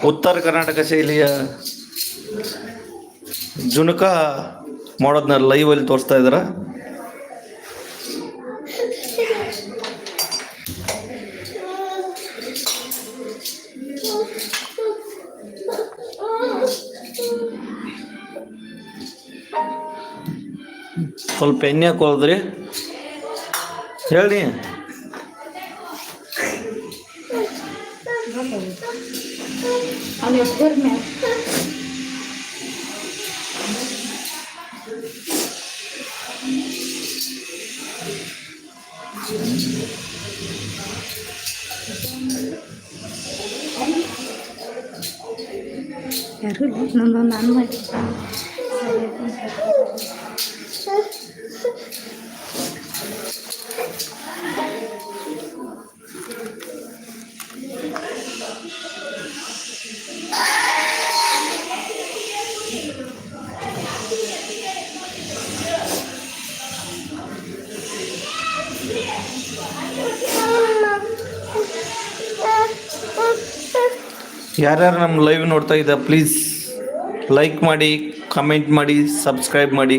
ಉತ್ತರ ಕರ್ನಾಟಕ ಶೈಲಿಯ ಜುನಕ ಮಾಡೋದನ್ನ ಲೈವ್ ಅಲ್ಲಿ ತೋರಿಸ್ತಾ ಇದಾರ. ಸ್ವಲ್ಪ ಎಣ್ಣೆ ಹಾಕೋದ್ರಿ ಹೇಳಿ ಯಾರು ಇಲ್ಲ ನಂದು ಯಾರ್ಯಾರು ನಮ್ಮ ಲೈವ್ ನೋಡ್ತಾ ಇದ್ದ ಪ್ಲೀಸ್ ಲೈಕ್ ಮಾಡಿ ಕಮೆಂಟ್ ಮಾಡಿ ಸಬ್ಸ್ಕ್ರೈಬ್ ಮಾಡಿ.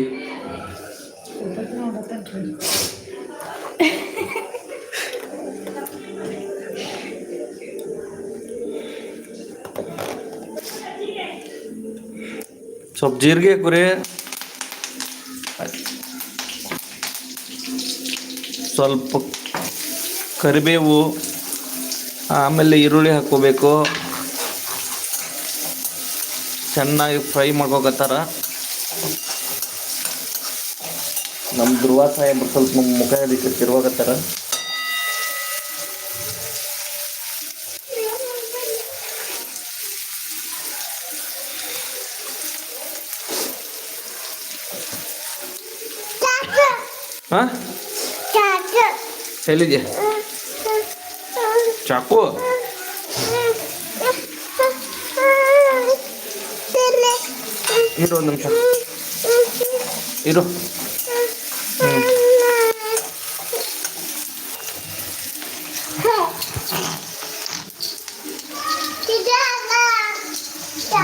ಸ್ವಲ್ಪ ಜೀರಿಗೆ ಕುರಿ. ಸ್ವಲ್ಪ ಕರಿಬೇವು, ಆಮೇಲೆ ಈರುಳ್ಳಿ ಹಾಕ್ಕೋಬೇಕು. ಚೆನ್ನಾಗಿ ಫ್ರೈ ಮಾಡ್ಕೋಕತ್ತಾರ. ನಮ್ಮ ಧ್ರುವ ಸಾಹೇಬ್ರು ಸ್ವಲ್ಪ ಮುಖ ಅದಕ್ಕೆ ತಿರುವಾಗತ್ತಾರ ಹಾ? ಚಾಕು? ಇರು ಒಂದು ನಿಮಿಷ ಇರು ಹ್ಞೂ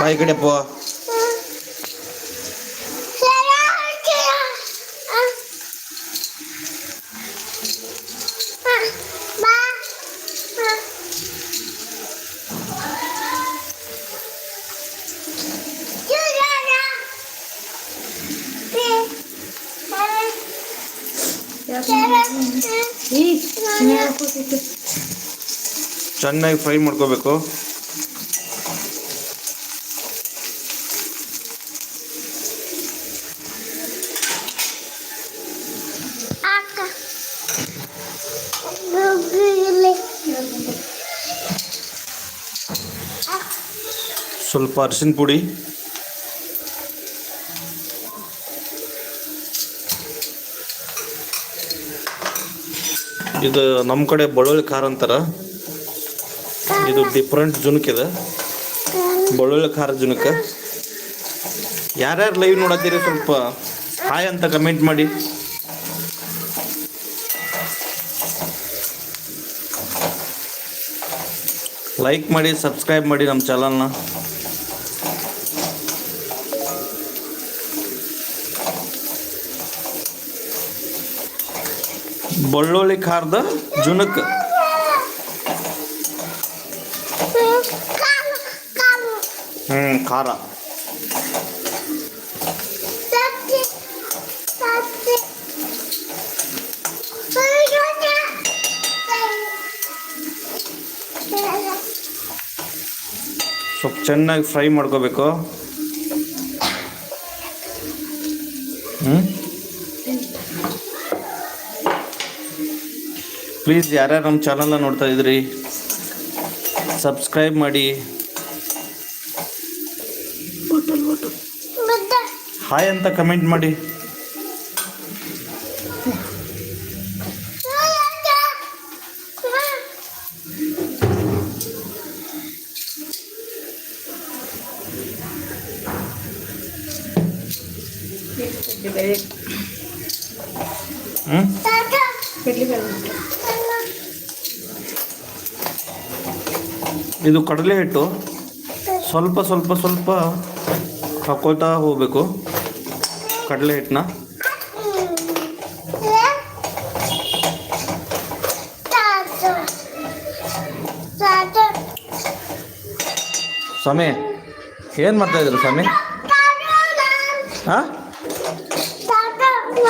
ಬಾಯಿ ಕಡೆಪ್ಪ ಈ ಚೆನ್ನಾಗಿ ಫ್ರೈ ಮಾಡ್ಕೋಬೇಕು. ಸ್ವಲ್ಪ ಅರಿಶಿನ ಪುಡಿ. ಇದು ನಮ್ಮ ಕಡೆ ಬಳ್ಳುಳ್ಳಿ ಖಾರ ಅಂತಾರ. ಇದು ಡಿಫ್ರೆಂಟ್ ಜುನುಕ್ ಇದೆ. ಬಳ್ಳುಳ್ಳಿ ಖಾರ ಜುನುಕ. ಯಾರ್ಯಾರು ಲೈವ್ ನೋಡತ್ತೀರಿ ಸ್ವಲ್ಪ ಹಾಯ್ ಅಂತ ಕಮೆಂಟ್ ಮಾಡಿ. ಲೈಕ್ ಮಾಡಿ ಸಬ್ಸ್ಕ್ರೈಬ್ ಮಾಡಿ ನಮ್ಮ ಚಾನಲ್ನ ಬೆಳ್ಳುಳ್ಳಿ ಖಾರದ ಜುನಕ್. ಹ್ಮ್ ಖಾರ. ಸ್ವಲ್ಪ ಚೆನ್ನಾಗಿ ಫ್ರೈ ಮಾಡ್ಕೋಬೇಕು. ಹ್ಮ್? ಪ್ಲೀಸ್ ಯಾರ್ಯಾರು ನಮ್ಮ ಚಾನಲ್ನ ನೋಡ್ತಾ ಇದ್ರಿ ಸಬ್ಸ್ಕ್ರೈಬ್ ಮಾಡಿ. ಹಾಯ್ ಅಂತ ಕಮೆಂಟ್ ಮಾಡಿ. ಇದು ಕಡಲೆ ಹಿಟ್ಟು. ಸ್ವಲ್ಪ ಸ್ವಲ್ಪ ಸ್ವಲ್ಪ ಹಾಕೋತಾ ಹೋಗಬೇಕು. ಕಡಲೆ ಹಿಟ್ಟನ್ನ? ಸ್ವಾಮಿ, ಏನು ಮಾಡ್ತಾ ಇದ್ರು ಸ್ವಾಮಿ? ಹಾಂ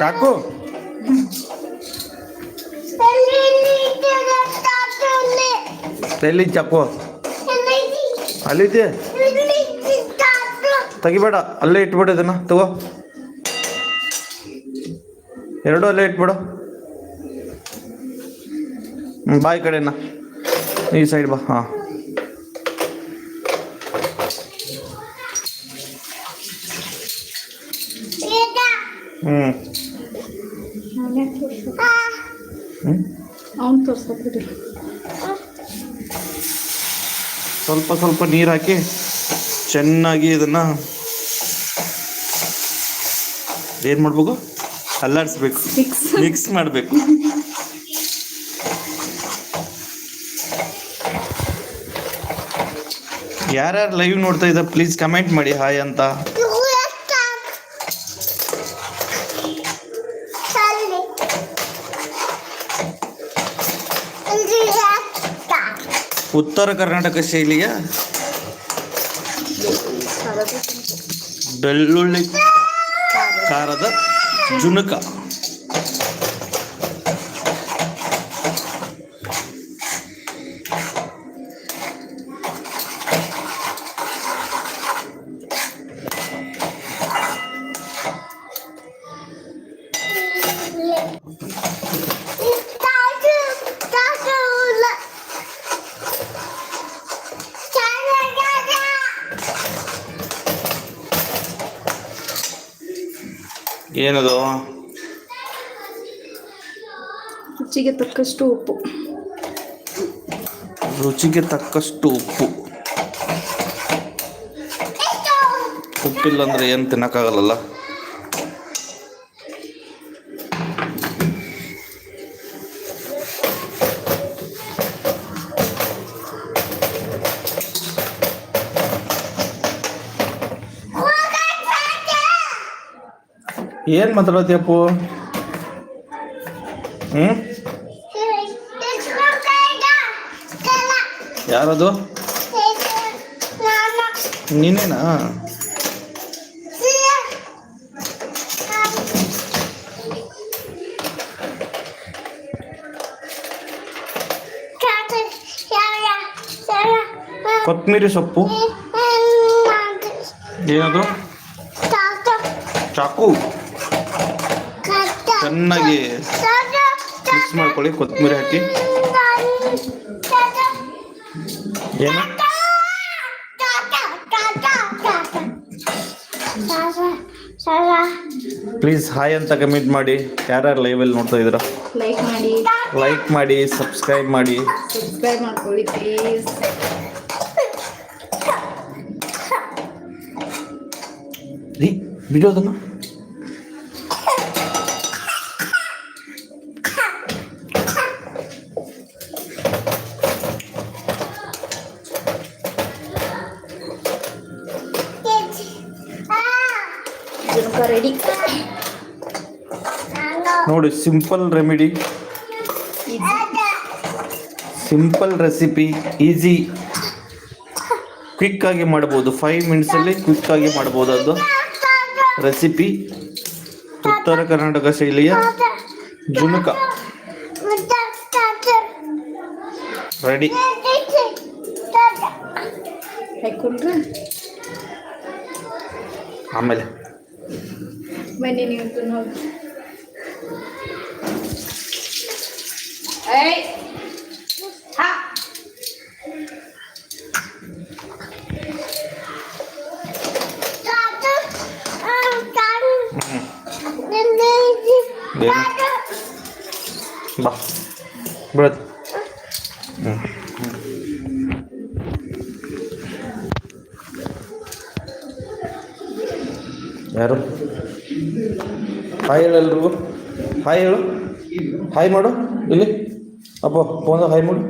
ಚಾಕು ಎಲ್ಲಿ ಚಾಕು? ಅಲ್ಲಿದ್ದೆ ತೆಗಿಬೇಡ, ಅಲ್ಲೇ ಇಟ್ಬಿಡು ಇದನ್ನ, ತಗೋ. ಎರಡು ಅಲ್ಲೇ ಇಟ್ಬಿಡು. ಹ್ಞೂ ಬಾ ಈ ಕಡೆನ. ಈ ಸೈಡ್ ಬಾ, ಹಾಂ. ಸ್ವಲ್ಪ ಸ್ವಲ್ಪ ನೀರು ಹಾಕಿ ಚೆನ್ನಾಗಿ ಇದನ್ನ ಏನು ಮಾಡ್ಬೇಕು? ಅಲ್ಲಾಡಿಸ್ಬೇಕು ಮಿಕ್ಸ್ ಮಾಡಬೇಕು. ಯಾರ್ಯಾರು ಲೈವ್ ನೋಡ್ತಾ ಇದ್ದ ಪ್ಲೀಸ್ ಕಮೆಂಟ್ ಮಾಡಿ ಹಾಯ್ ಅಂತ. ಉತ್ತರ ಕರ್ನಾಟಕ ಶೈಲಿಯ ಬೆಳ್ಳುಳ್ಳಿ ಖಾರದ जुनका. ಏನದು? ರುಚಿಗೆ ತಕ್ಕಷ್ಟು ಉಪ್ಪು. ರುಚಿಗೆ ತಕ್ಕಷ್ಟು ಉಪ್ಪು. ಉಪ್ಪಿಲ್ಲ ಅಂದ್ರೆ ಏನು ತಿನ್ನಕ್ಕಾಗಲ್ಲಲ್ಲ? ಏನ್ ಮಾತಾಡತ್ತೀಯಪ್ಪು ಹ್ಮ್ ಯಾರದು ನೀನೇನಾ ಕೊತ್ತಂಬರಿ ಸೊಪ್ಪು ಏನದು ಚಾಕು ಚೆನ್ನಾಗಿ ಮಿಕ್ಸ್ ಮಾಡ್ಕೊಳ್ಳಿ ಕೊತ್ತಂಬರಿ ಹಾಕಿ. ಏನು? ಪ್ಲೀಸ್ ಹಾಯ್ ಅಂತ ಕಮೆಂಟ್ ಮಾಡಿ. ಯಾರ್ಯಾರು ಲೈವಲ್ಲಿ ನೋಡ್ತಾ ಇದ್ದೀರಾ? ಲೈಕ್ ಮಾಡಿ. ಲೈಕ್ ಮಾಡಿ ಸಬ್ಸ್ಕ್ರೈಬ್ ಮಾಡಿ. ಸಬ್ಸ್ಕ್ರೈಬ್ ಮಾಡ್ಕೊಳ್ಳಿ ಪ್ಲೀಸ್ ರೀ ಬಿಡೋದನ್ನು ನೋಡಿ simple remedy simple recipe easy quick ಆಗಿ ಮಾಡ್ಬೋದು. ಫೈವ್ ಮಿನಿಟ್ಸಲ್ಲಿ ಕ್ವಿಕ್ ಆಗಿ ಮಾಡ್ಬೋದು ಅದು ರೆಸಿಪಿ ಉತ್ತರ ಕರ್ನಾಟಕ ಶೈಲಿಯ ಜುಮುಕ. ರೆಡಿ ಆಮೇಲೆ. ಬನ್ನಿ ನೀವು ತಿನ್ನೋದು ಏಯ್ ಹಾ ಏನು ಬಾ ಬಿಡತ್ ಹ್ಞೂ ಯಾರು ಹಾಯ್ ಹೇಳು ಎಲ್ರಿಗೂ ಹಾಯ್ ಹೇಳು ಹಾಯ್ ಮಾಡು ಇಲ್ಲಿ ಅಪ್ಪ ಫೋನ್ ಹಾಯ್ ಮಾಡು.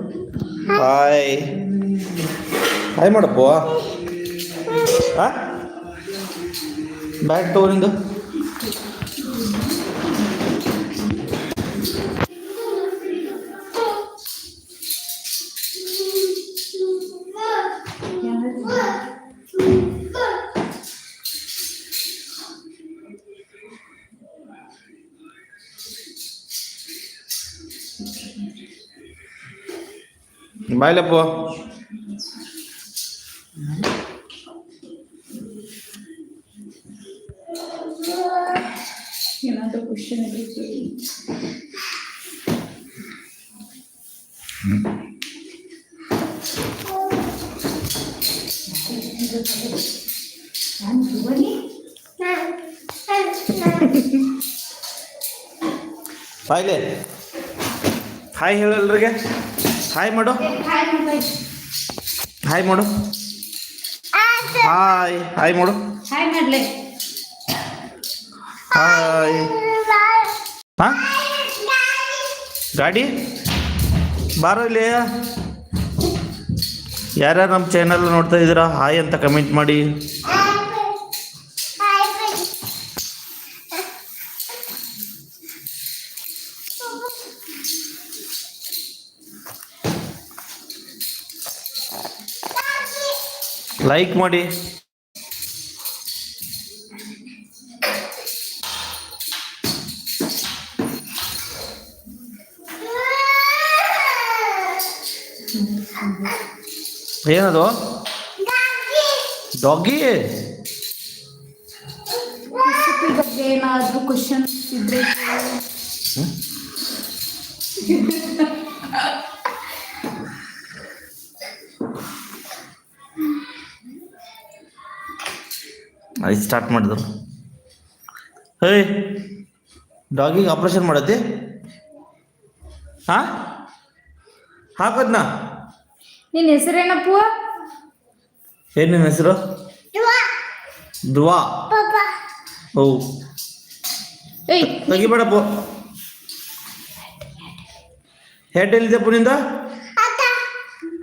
ಹಾಯ್. ಹಾಯ್ ಮಾಡಪ್ಪ. ಹಾಂ? ಬ್ಯಾಗ್ ಟೂರಿಂದು ಬಾಯ್ಲಪ್ಪ ಏನಾದರೂ ಕ್ವಶನ್ ಇದೆ ಬಾಯ್ಲೆ ಹಾಯ್ ಹೇಳಲ್ರಿಗೆ ಹಾಯ್ ಮಾಡು ಹಾಯ್ ಮಾಡು ಹಾಯ್ ಹಾಯ್ ಮಾಡು ಹಾಯ್ ಹಾ ಗಾಡಿ ಬಾರೋ ಇಲ್ಲಿ ಯಾರ್ಯಾರು ನಮ್ಮ ಚಾನಲ್ ನೋಡ್ತಾ ಇದ್ದೀರಾ ಹಾಯ್ ಅಂತ ಕಮೆಂಟ್ ಮಾಡಿ. ಲೈಕ್ ಮಾಡಿ ಏನದು? ಡಾಗಿ ರೆಸಿಪಿ ಬಗ್ಗೆ ಏನಾದರೂ ಕ್ವಶನ್ ಇದ್ರೆ ಆಯ್ತು ಸ್ಟಾರ್ಟ್ ಮಾಡಿದ್ರು. ಹೇ ಡಾಗಿಗೆ ಆಪ್ರೇಷನ್ ಮಾಡತ್ತಿ ಹಾ? ಹಾಕೋದ್ನ? ನಿನ್ನ ಹೆಸರೇನಪ್ಪು ಏನು ನಿನ್ನ ಹೆಸರು? ಧ್ವಾ ಓ. ಏಯ್. ತೆಗಿಬೇಡಪ್ಪ. ಹೆಡ್ ಎಲ್ಲಿದೆ ಪುನಿಂದ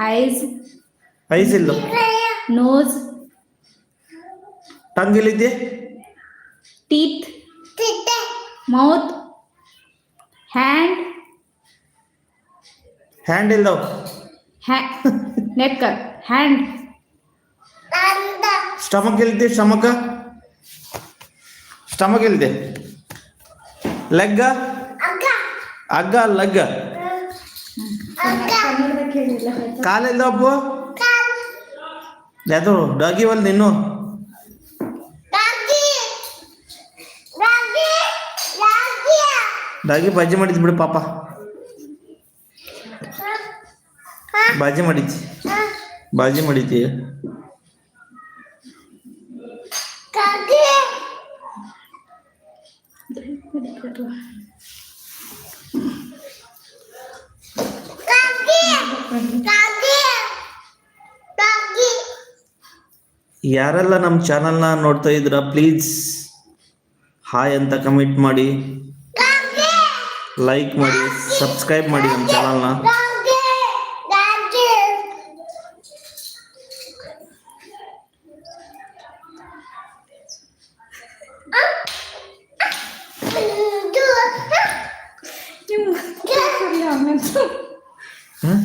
ಐಸ್ ಐಸ್ ಇಲ್ಲ. ನೋಸ್ ಟಂಗ್ ಎಲ್ಲಿದೆ ಟೀತ್ ಮೌತ್ ಹ್ಯಾಂಡ್ ಹ್ಯಾಂಡ್ ಇಲ್ದವ್ ನೆಕ್ ಹ್ಯಾಂಡ್ ಸ್ಟಮಕ್ ಎಲ್ಲಿದೆ ಸ್ಟಮಕ್ ಸ್ಟಮಕ್ ಎಲ್ಲಿದೆ ಲೆಗ್ಗ ಅಗ್ಗ ಲಗ್ಗ ಕಾಲಿಲ್ದಪ್ಪ ಯಾವ್ದು? ಡಾಗಿ ಒಲ್ ನಿನ್ನು ಡಾಗಿ ಬಾಜಿ ಮಾಡಿದ್ ಬಿಡು ಪಾಪ. ಬಾಜಿ ಮಾಡಿದ್ದಿ. ಬಾಜಿ ಮಾಡಿದ್ದಿ. ಯಾರೆಲ್ಲ ನಮ್ಮ ಚಾನಲ್ನ ನೋಡ್ತಾ ಇದ್ರ ಪ್ಲೀಸ್ ಹಾಯ್ ಅಂತ ಕಮೆಂಟ್ ಮಾಡಿ. ಲೈಕ್ ಮಾಡಿ ಸಬ್ಸ್ಕ್ರೈಬ್ ಮಾಡಿ ನಮ್ಮ ಚಾನಲ್ನ ಹ್ಮ್?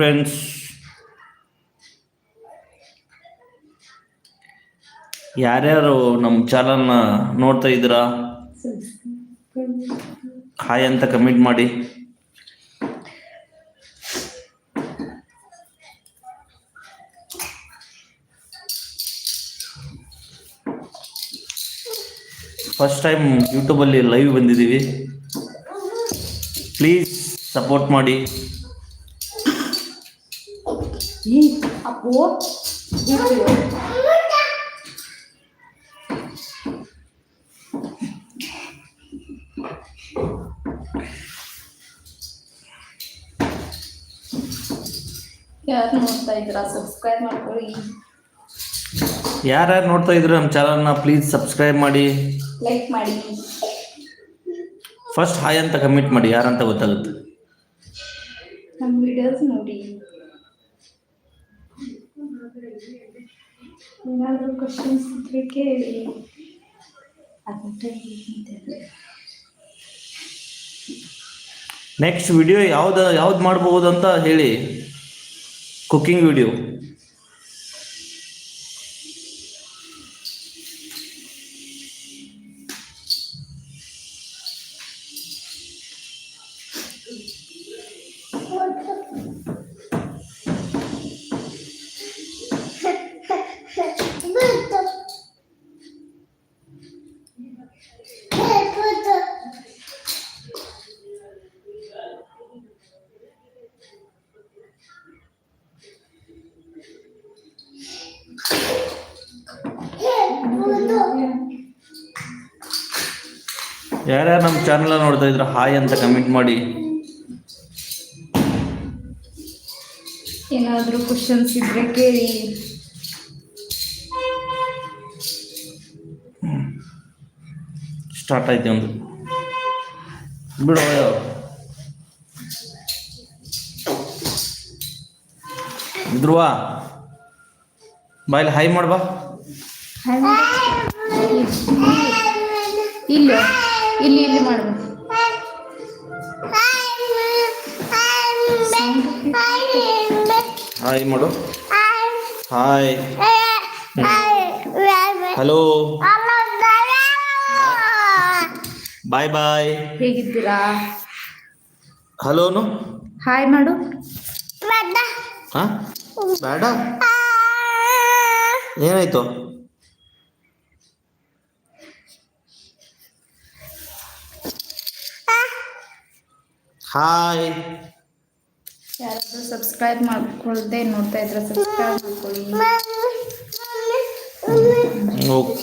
ಫ್ರೆಂಡ್ಸ್ ಯಾರ್ಯಾರು ನಮ್ಮ ಚಾನಲ್ನ ನೋಡ್ತಾ ಇದ್ದೀರಾ? ಹಾಯ್ ಅಂತ ಕಮೆಂಟ್ ಮಾಡಿ. ಫಸ್ಟ್ ಟೈಮ್ ಯೂಟ್ಯೂಬಲ್ಲಿ ಲೈವ್ ಬಂದಿದ್ದೀವಿ. ಪ್ಲೀಸ್ ಸಪೋರ್ಟ್ ಮಾಡಿ. ಹಾಕು ನೋಡ್ತಾ ಇದ್ದೀರಾ? ನೋಡ್ತಾ ಇದ್ರು ನಮ್ಮ ಚಾನಲ್ನ ಪ್ಲೀಸ್ ಸಬ್ಸ್ಕ್ರೈಬ್ ಮಾಡಿ. ಲೈಕ್ ಮಾಡಿ. ಫಸ್ಟ್ ಹಾಯ್ ಅಂತ ಕಮೆಂಟ್ ಮಾಡಿ. ಯಾರಂತ ಗೊತ್ತಾಗುತ್ತೆ? ನಮ್ಮ ವಿಡಿಯೋಸ್ ನೋಡಿ. ಏನಾದರೂ ಕ್ವಶನ್ಸ್ ಇದ್ರೆ ಕೇಳಿ. ನೆಕ್ಸ್ಟ್ ವಿಡಿಯೋ ಯಾವ್ದು ಯಾವ್ದು ಮಾಡ್ಬೋದು ಅಂತ ಹೇಳಿ. ಕುಕ್ಕಿಂಗ್ ವಿಡಿಯೋ ಯಾರ್ಯಾರು ನಮ್ಮ ಚಾನಲ್ ನೋಡ್ತಾ ಇದ್ರೆ ಹಾಯ್ ಅಂತ ಕಮೆಂಟ್ ಮಾಡಿ. ಏನಾದರೂ ಕ್ವಶನ್ಸ್ ಇದ್ರೆ ಕೇಳಿ. ಸ್ಟಾರ್ಟ್ ಆಯ್ತು ಒಂದು. ಬಿಡು ಧ್ರುವ ಬಾಯಲ್ಲಿ ಹೈ ಮಾಡ್ಬಾ. ಇಲ್ಲ. ಇಲ್ಲಿ ಇಲ್ಲಿ ಮಾಡ್ಬೇಕು ಹಾಯ್ ಮಾಡು. ಹಾಯ್ ಹಲೋ ಬಾಯ್ ಬಾಯ್ ಹೇಗಿದ್ದೀರಾ? ಹಲೋನು ಹಾಯ್ ಮಾಡು. ಹಾ ಬೇಡ. ಏನಾಯ್ತು? ಹಾಯ್ ಯಾರಾದರೂ ಸಬ್ಸ್ಕ್ರೈಬ್ ಮಾಡ್ಕೊಳ್ದೆ ನೋಡ್ತಾ ಇದ್ರೆ ಸಬ್ಸ್ಕ್ರೈಬ್ ಮಾಡ್ಕೊಳ್ಳಿ. ಓಕೆ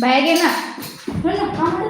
बैगे ना। ना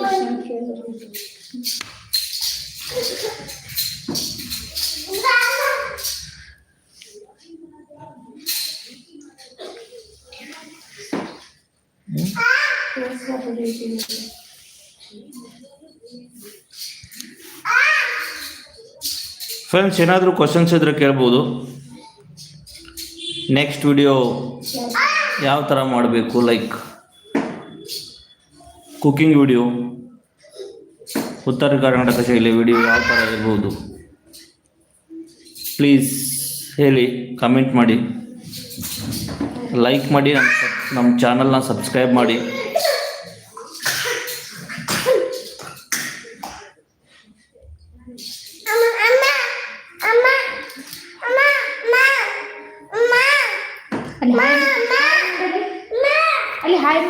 ಕ್ವಶನ್ ಕೇಳಿದ್ರು ಫ್ರೆಂಡ್ಸ್ ಏನಾದರೂ ಕ್ವಶನ್ಸ್ ಇದ್ರೆ ಕೇಳ್ಬೋದು. ನೆಕ್ಸ್ಟ್ ವಿಡಿಯೋ ಯಾವ ಥರ ಮಾಡಬೇಕು? Like cooking video. ಉತ್ತರ ಕರ್ನಾಟಕ ಶೈಲಿ ವಿಡಿಯೋ ಯಾವ ಥರ ಇರ್ಬೋದು? ಪ್ಲೀಸ್ ಹೇಳಿ ಕಮೆಂಟ್ ಮಾಡಿ. ಲೈಕ್ ಮಾಡಿ ನಮ್ಮ ನಮ್ಮ ಚಾನಲ್ನ ಸಬ್ಸ್ಕ್ರೈಬ್ ಮಾಡಿ. ಅಲ್ಲಿ ಹಾಯ್